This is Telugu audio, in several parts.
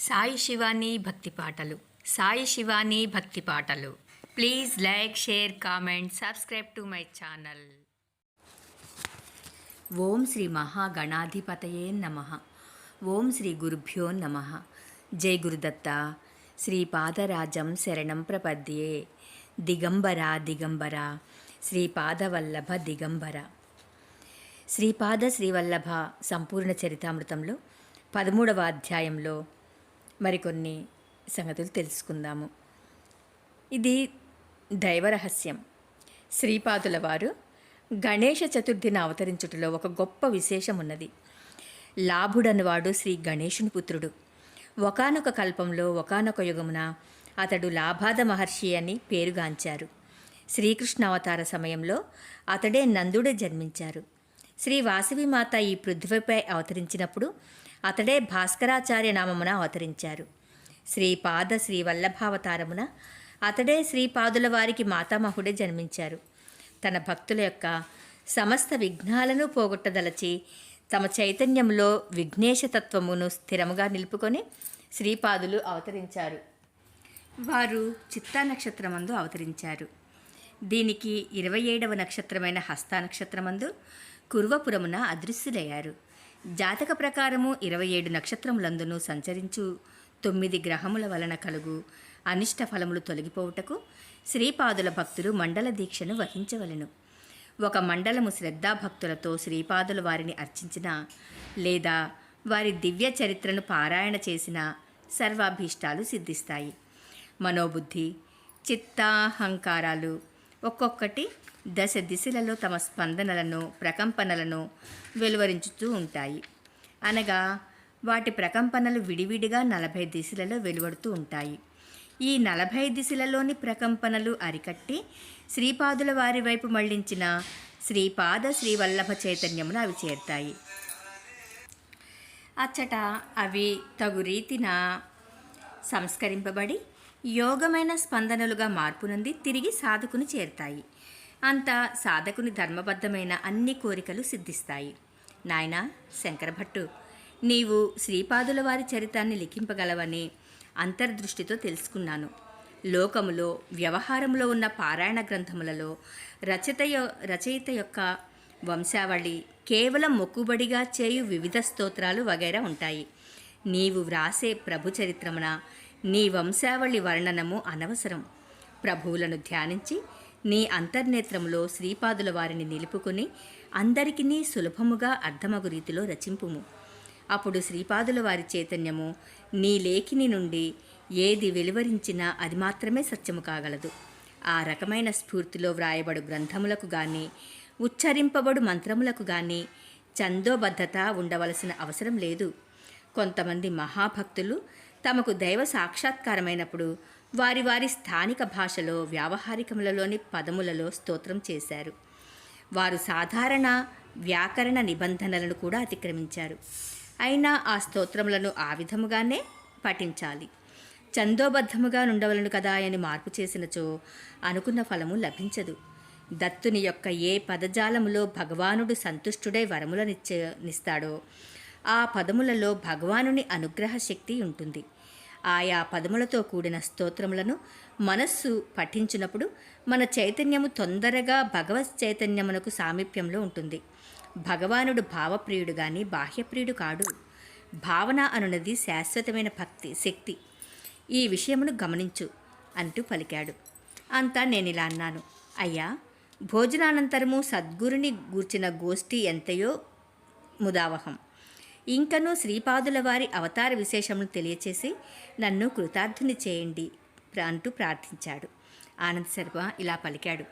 సాయి శివాని భక్తి పాటలు. సాయి శివాని భక్తి పాటలు. Please like share comment subscribe to my channel. ఓం శ్రీ మహాగణాధిపతయే నమ. ఓం శ్రీ గురుభ్యో నమ. జై గురుదత్త. శ్రీపాదరాజం శరణం ప్రపద్యే. దిగంబర దిగంబర. శ్రీపాదవల్లభ దిగంబర. శ్రీపాద శ్రీవల్లభ సంపూర్ణ చరితామృతంలో పదమూడవ అధ్యాయంలో మరికొన్ని సంగతులు తెలుసుకుందాము. ఇది దైవరహస్యం శ్రీపాదుల వారు గణేష చతుర్థిని అవతరించుటలో ఒక గొప్ప విశేషం ఉన్నది లాభుడనివాడు శ్రీ గణేశుని పుత్రుడు. ఒకానొక కల్పంలో ఒకానొక యుగమున అతడు లాభాద మహర్షి అని పేరుగాంచారు. శ్రీకృష్ణ అవతార సమయంలో అతడే నందుడే జన్మించారు. శ్రీ వాసవిమాత ఈ పృథ్వీపై అవతరించినప్పుడు అతడే భాస్కరాచార్య నామమున అవతరించారు. శ్రీపాద శ్రీ వల్లభావతారమున అతడే శ్రీపాదుల వారికి మాతామహుడే జన్మించారు. తన భక్తుల యొక్క సమస్త విఘ్నాలను పోగొట్టదలచి తమ చైతన్యంలో విఘ్నేశతత్వమును స్థిరముగా నిలుపుకొని శ్రీపాదులు అవతరించారు. వారు చిత్తా నక్షత్రమందు అవతరించారు. దీనికి ఇరవై ఏడవ నక్షత్రమైన హస్త నక్షత్రమందు కుర్వపురమున అదృశ్యులయ్యారు. జాతక ప్రకారము ఇరవై ఏడు నక్షత్రములందును సంచరించు. తొమ్మిది గ్రహముల వలన కలుగు. అనిష్ట ఫలములు తొలగిపోవుటకు శ్రీపాదుల భక్తులు మండల దీక్షను వహించవలెను. ఒక మండలము శ్రద్ధాభక్తులతో శ్రీపాదుల వారిని అర్చించిన లేదా వారి దివ్య చరిత్రను పారాయణ చేసిన సర్వాభీష్టాలు సిద్ధిస్తాయి. మనోబుద్ధి చిత్తాహంకారాలు ఒక్కొక్కటి దశ దిశలలో తమ స్పందనలను ప్రకంపనలను వెలువరించుతూ ఉంటాయి. అనగా వాటి ప్రకంపనలు విడివిడిగా నలభై దిశలలో వెలువడుతూ ఉంటాయి. ఈ నలభై దిశలలోని ప్రకంపనలు అరికట్టి శ్రీపాదుల వారి వైపు మళ్ళించిన శ్రీపాద శ్రీవల్లభ చైతన్యమును అవి చేరుతాయి. అచ్చట అవి తగు రీతిన సంస్కరింపబడి యోగమైన స్పందనలుగా మార్పునంది తిరిగి సాధకుని చేరుతాయి. అంత సాధకుని ధర్మబద్ధమైన అన్ని కోరికలు సిద్ధిస్తాయి. నాయన శంకరభట్టు నీవు శ్రీపాదుల వారి చరితాన్ని లిఖింపగలవని అంతర్దృష్టితో తెలుసుకున్నాను. లోకములో వ్యవహారంలో ఉన్న పారాయణ గ్రంథములలో రచయిత రచయిత యొక్క వంశావళి కేవలం మొక్కుబడిగా చేయు వివిధ స్తోత్రాలు వగైరా ఉంటాయి. నీవు వ్రాసే ప్రభు చరిత్రమున నీ వంశావళి వర్ణనము అనవసరం. ప్రభువులను ధ్యానించి నీ అంతర్నేత్రములో శ్రీపాదుల వారిని నిలుపుకుని అందరికీ సులభముగా అర్థమగు రీతిలో రచింపుము. అప్పుడు శ్రీపాదుల వారి చైతన్యము నీ లేఖిని నుండి ఏది వెలువరించినా అది మాత్రమే సత్యము కాగలదు. ఆ రకమైన స్ఫూర్తిలో వ్రాయబడు గ్రంథములకు గాని ఉచ్చరింపబడు మంత్రములకు గాని చందోబద్ధత ఉండవలసిన అవసరం లేదు. కొంతమంది మహాభక్తులు తమకు దైవ సాక్షాత్కారమైనప్పుడు వారి వారి స్థానిక భాషలో వ్యావహారికములలోని పదములలో స్తోత్రం చేశారు. వారు సాధారణ వ్యాకరణ నిబంధనలను కూడా అతిక్రమించారు. అయినా ఆ స్తోత్రములను ఆ విధముగానే పఠించాలి. చందోబద్ధముగా నుండవలను కదా అని మార్పు చేసినచో అనుకున్న ఫలము లభించదు. దత్తుని యొక్క ఏ పదజాలములో భగవానుడు సంతుష్టుడై వరములనిచ్చే నిస్తాడో ఆ పదములలో భగవానుని అనుగ్రహ శక్తి ఉంటుంది. ఆయా పదములతో కూడిన స్తోత్రములను మనస్సు పఠించినప్పుడు మన చైతన్యము తొందరగా భగవత్ చైతన్యమునకు సామీప్యంలో ఉంటుంది. భగవానుడు భావప్రియుడు కానీ బాహ్యప్రియుడు కాడు. భావన అనున్నది శాశ్వతమైన భక్తి శక్తి. ఈ విషయమును గమనించు అంటూ పలికాడు. అంతా నేను ఇలా అన్నాను. అయ్యా భోజనానంతరము సద్గురుని గూర్చిన గోష్ఠి ఎంతయో ముదావహం. ఇంకనూ శ్రీపాదుల వారి అవతార విశేషమును తెలియచేసి నన్ను కృతార్థుని చేయండి అంటూ ప్రార్థించాడు. ఆనంద శర్మ ఇలా పలికాడు.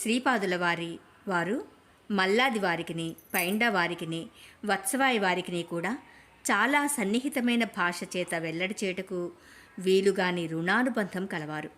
శ్రీపాదుల వారి వారు మల్లాది వారికిని పైండ వారికిని వత్సవాయి వారికిని కూడా చాలా సన్నిహితమైన భాష చేత వెల్లడి చేయుటకు వీలుగాని రుణానుబంధం కలవారు.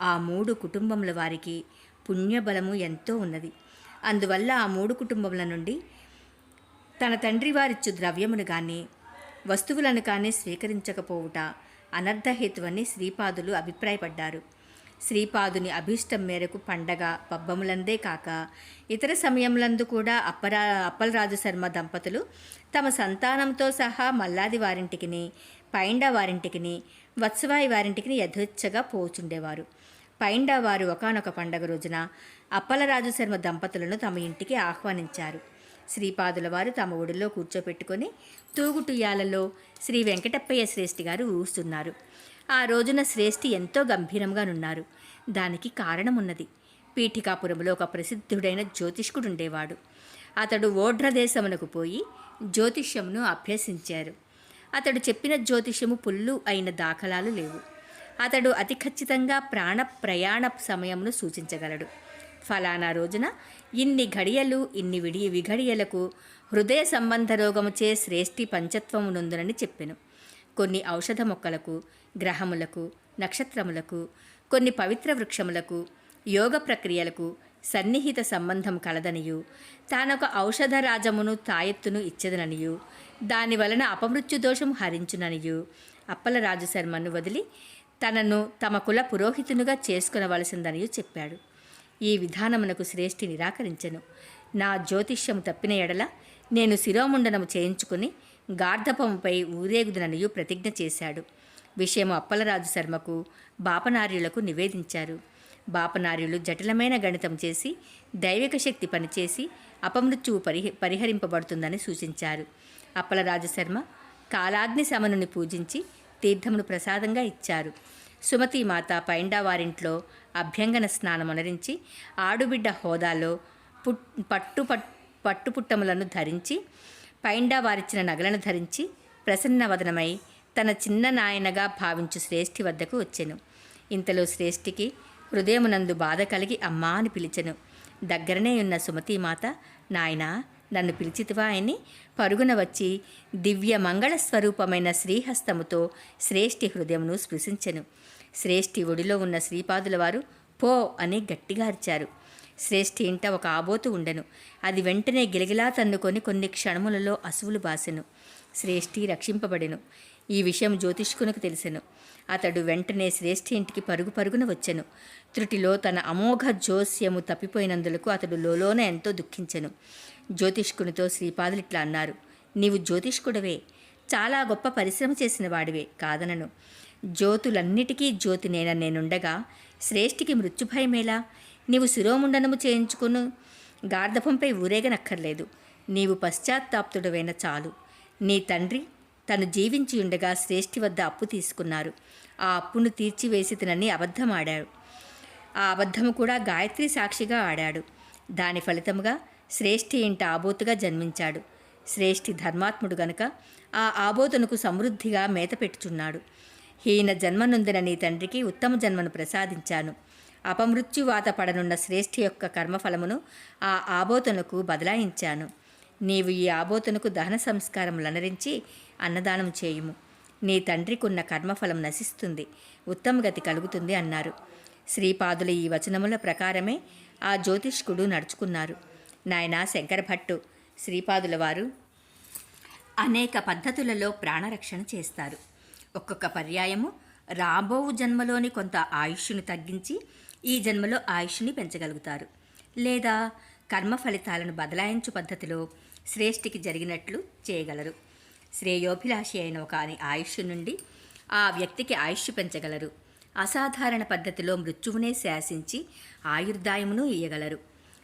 ఆ మూడు కుటుంబముల వారికి పుణ్యబలము ఎంతో ఉన్నది. అందువల్ల ఆ మూడు కుటుంబముల నుండి తన తండ్రి వారిచ్చు ద్రవ్యమును కానీ వస్తువులను కానీ స్వీకరించకపోవుట అనర్థహేతువని శ్రీపాదులు అభిప్రాయపడ్డారు. శ్రీపాదుని అభీష్టం మేరకు పండగ పబ్బములందే కాక ఇతర సమయములందు కూడా అప్పరా అప్పలరాజు శర్మ దంపతులు తమ సంతానంతో సహా మల్లాది వారింటికిని పైండ వారింటికిని వత్సవాయి వారింటికిని యథేచ్ఛగా పోచుండేవారు. పైండ వారు ఒకనొక పండగ రోజున అప్పలరాజు శర్మ దంపతులను తమ ఇంటికి ఆహ్వానించారు. శ్రీపాదుల వారు తమ ఒడిలో కూర్చోపెట్టుకొని తూగుటుయ్యాలలో శ్రీ వెంకటప్పయ్య శ్రేష్ఠి గారు ఊస్తున్నారు ఆ రోజున శ్రేష్ఠి ఎంతో గంభీరంగానున్నారు. దానికి కారణమున్నది పీఠికాపురంలో ఒక ప్రసిద్ధుడైన జ్యోతిష్కుడు ఉండేవాడు అతడు ఓడ్రదేశమునకు పోయి జ్యోతిష్యమును అభ్యసించారు. అతడు చెప్పిన జ్యోతిష్యము పుల్లు అయిన దాఖలాలు లేవు. అతడు అతి ఖచ్చితంగా ప్రాణ ప్రయాణ సమయమును సూచించగలడు. ఫలానా రోజున ఇన్ని ఘడియలు ఇన్ని విడి విఘడియలకు హృదయ సంబంధ రోగముచే శ్రేష్ఠి పంచత్వమునందునని చెప్పెను. కొన్ని ఔషధ మొక్కలకు గ్రహములకు నక్షత్రములకు కొన్ని పవిత్ర వృక్షములకు యోగ ప్రక్రియలకు సన్నిహిత సంబంధం కలదనియు తానొక ఔషధ రాజమును తాయెత్తును ఇచ్చదననియు దాని వలన అపమృత్యు దోషం హరించుననియు అప్పలరాజు శర్మను వదిలి తనను తమ కుల పురోహితునిగా చేసుకునవలసిందనియు చెప్పాడు. ఈ విధానమునకు శ్రేష్ఠి నిరాకరించెను. నా జ్యోతిష్యము తప్పిన ఎడల నేను శిరోముండనము చేయించుకుని గార్ధపముపై ఊరేగుదననియు ప్రతిజ్ఞ చేశాడు. విషయము అప్పలరాజు శర్మకు బాపనార్యులకు నివేదించారు. బాపనార్యులు జటిలమైన గణితం చేసి దైవిక శక్తి పనిచేసి అపమృత్యువు పరిహ పరిహరింపబడుతుందని సూచించారు. అప్పలరాజు శర్మ కాలాగ్ని సమనుని పూజించి తీర్థమును ప్రసాదంగా ఇచ్చారు. సుమతీమాత పైండావారింట్లో పైండా వారింట్లో అభ్యంగన స్నానమునరించి ఆడుబిడ్డ హోదాలో పుట్ పట్టు పట్ పట్టుపుట్టములను ధరించి పైండా వారిచ్చిన నగలను ధరించి ప్రసన్నవదనమై తన చిన్న నాయనగా భావించు శ్రేష్ఠి వద్దకు వచ్చెను. ఇంతలో శ్రేష్ఠికి హృదయమునందు బాధ కలిగి అమ్మా అని పిలిచెను. దగ్గరనే ఉన్న సుమతీమాత నాయనా నన్ను పిలిచితివా అని పరుగున వచ్చి దివ్య మంగళ స్వరూపమైన శ్రీహస్తముతో శ్రేష్ఠి హృదయమును స్పృశించెను. శ్రేష్ఠి ఒడిలో ఉన్న శ్రీపాదుల వారు పో అని గట్టిగా అరిచారు. శ్రేష్ఠి ఇంట ఒక ఆబోతు ఉండెను. అది వెంటనే గిలగిలా తన్నుకొని కొన్ని క్షణములలో అసువులు బాసెను. శ్రేష్ఠి రక్షింపబడెను. ఈ విషయం జ్యోతిష్కునకు తెలిసెను. అతడు వెంటనే శ్రేష్ఠి ఇంటికి పరుగు పరుగున వచ్చెను. త్రుటిలో తన అమోఘ జోస్యము తప్పిపోయినందులకు అతడు లోలోన ఎంతో దుఃఖించెను. జ్యోతిష్కునితో శ్రీపాదులు ఇట్లా అన్నారు నీవు జ్యోతిష్కుడవే. చాలా గొప్ప పరిశ్రమ చేసిన వాడివే. కాదనను. జ్యోతులన్నిటికీ జ్యోతి నేన నేనుండగా శ్రేష్ఠికి మృత్యుభయమేలా నీవు శిరోముండనము చేయించుకును గార్ధపంపై ఊరేగనక్కర్లేదు. నీవు పశ్చాత్తాప్తుడవైన చాలు. నీ తండ్రి తను జీవించి ఉండగా శ్రేష్ఠి వద్ద అప్పు తీసుకున్నారు. ఆ అప్పును తీర్చివేసి తినని అబద్ధమాడాడు. ఆ అబద్ధము కూడా గాయత్రి సాక్షిగా ఆడాడు. దాని ఫలితముగా శ్రేష్ఠి ఇంట ఆబోతుగా జన్మించాడు. శ్రేష్ఠి ధర్మాత్ముడు గనుక ఆ ఆబోతునకు సమృద్ధిగా మేత పెట్టుచున్నాడు. హీన జన్మనుందిన నీ తండ్రికి ఉత్తమ జన్మను ప్రసాదించాను. అపమృత్యువాత పడనున్న శ్రేష్ఠి యొక్క కర్మఫలమును ఆ ఆబోతునకు బదలాయించాను. నీవు ఈ ఆబోతునకు దహన సంస్కారములనరించి అన్నదానం చేయుము. నీ తండ్రికున్న కర్మఫలం నశిస్తుంది. ఉత్తమ గతి కలుగుతుంది అన్నారు. శ్రీపాదుల ఈ వచనముల ప్రకారమే ఆ జ్యోతిష్కుడు నడుచుకున్నారు. నాయనా శంకర భట్టు శ్రీపాదుల వారు అనేక పద్ధతులలో ప్రాణరక్షణ చేస్తారు. ఒక్కొక్క పర్యాయము. రాబోవు జన్మలోని కొంత ఆయుష్ను తగ్గించి ఈ జన్మలో ఆయుష్ని పెంచగలుగుతారు. లేదా కర్మ ఫలితాలను బదలాయించు పద్ధతిలో శ్రేష్ఠికి జరిగినట్లు చేయగలరు. శ్రేయోభిలాషి అయిన ఒక ఆయుష్ నుండి ఆ వ్యక్తికి ఆయుష్ పెంచగలరు. అసాధారణ పద్ధతిలో మృత్యువునే శాసించి ఆయుర్దాయమును ఇయ్యగలరు.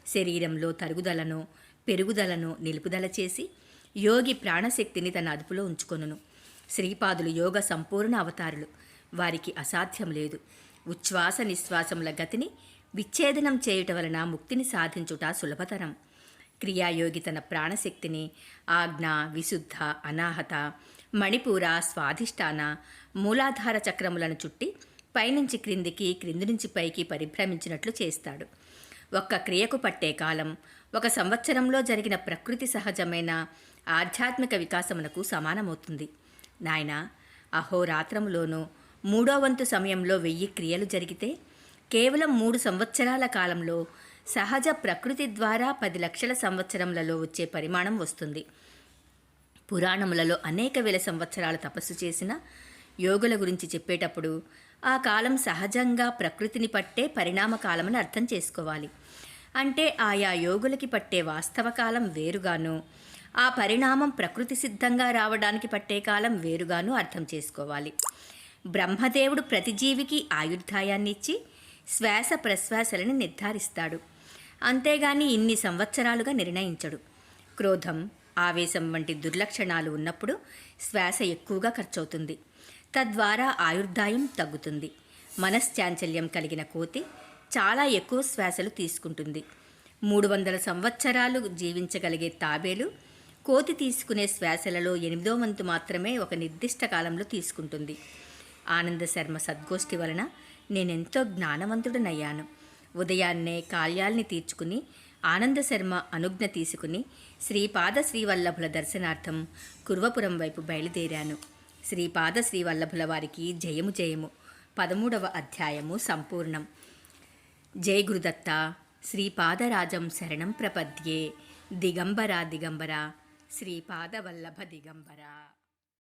శరీరంలో తరుగుదలను పెరుగుదలను నిలుపుదల చేసి యోగి ప్రాణశక్తిని తన అదుపులో ఉంచుకొనును. శ్రీపాదులు యోగ సంపూర్ణ అవతారులు. వారికి అసాధ్యం లేదు. ఉచ్ఛ్వాస నిశ్వాసముల గతిని విచ్ఛేదనం చేయుట వలన ముక్తిని సాధించుట సులభతరం. క్రియాయోగి తన ప్రాణశక్తిని ఆజ్ఞ విశుద్ధ అనాహత మణిపూర స్వాధిష్టాన మూలాధార చక్రములను చుట్టి పైనుంచి క్రిందికి క్రింది నుంచి పైకి పరిభ్రమించినట్లు చేస్తాడు. ఒక్క క్రియకు పట్టే కాలం ఒక సంవత్సరంలో జరిగిన ప్రకృతి సహజమైన ఆధ్యాత్మిక వికాసమునకు సమానమవుతుంది. నాయన అహోరాత్రములోనూ మూడో వంతు సమయంలో వెయ్యి క్రియలు జరిగితే కేవలం మూడు సంవత్సరాల కాలంలో సహజ ప్రకృతి ద్వారా పది లక్షల సంవత్సరములలో వచ్చే పరిమాణం వస్తుంది. పురాణములలో అనేక వేల సంవత్సరాలు తపస్సు చేసిన యోగుల గురించి చెప్పేటప్పుడు ఆ కాలం సహజంగా ప్రకృతిని పట్టే పరిణామ కాలమని అర్థం చేసుకోవాలి. అంటే ఆయా యోగులకి పట్టే వాస్తవ కాలం వేరుగాను ఆ పరిణామం ప్రకృతి సిద్ధంగా రావడానికి పట్టే కాలం వేరుగాను అర్థం చేసుకోవాలి. బ్రహ్మదేవుడు ప్రతి జీవికి ఇచ్చి శ్వాస ప్రశ్వాసలను నిర్ధారిస్తాడు. అంతేగాని ఇన్ని సంవత్సరాలుగా నిర్ణయించడు. క్రోధం ఆవేశం వంటి దుర్లక్షణాలు ఉన్నప్పుడు శ్వాస ఎక్కువగా ఖర్చవుతుంది. తద్వారా ఆయుర్దాయం తగ్గుతుంది. మనశ్చాంచల్యం కలిగిన కోతి చాలా ఎక్కువ శ్వాసలు తీసుకుంటుంది. మూడు వందల సంవత్సరాలు జీవించగలిగే తాబేలు కోతి తీసుకునే శ్వాసలలో ఎనిమిదో వంతు మాత్రమే ఒక నిర్దిష్ట కాలంలో తీసుకుంటుంది. ఆనంద శర్మ సద్గోష్ఠి వలన నేనెంతో జ్ఞానవంతుడనయ్యాను. ఉదయాన్నే కాళ్యాల్ని తీర్చుకుని ఆనంద శర్మ అనుజ్ఞ తీసుకుని శ్రీపాద శ్రీవల్లభుల దర్శనార్థం కుర్వపురం వైపు బయలుదేరాను. శ్రీపాద శ్రీవల్లభుల వారికి జయము జయము. పదమూడవ అధ్యాయము సంపూర్ణం. జయ గురుదత్త. శ్రీపాదరాజం శరణం ప్రపద్యే. దిగంబర దిగంబర. శ్రీపాదవల్లభ దిగంబర.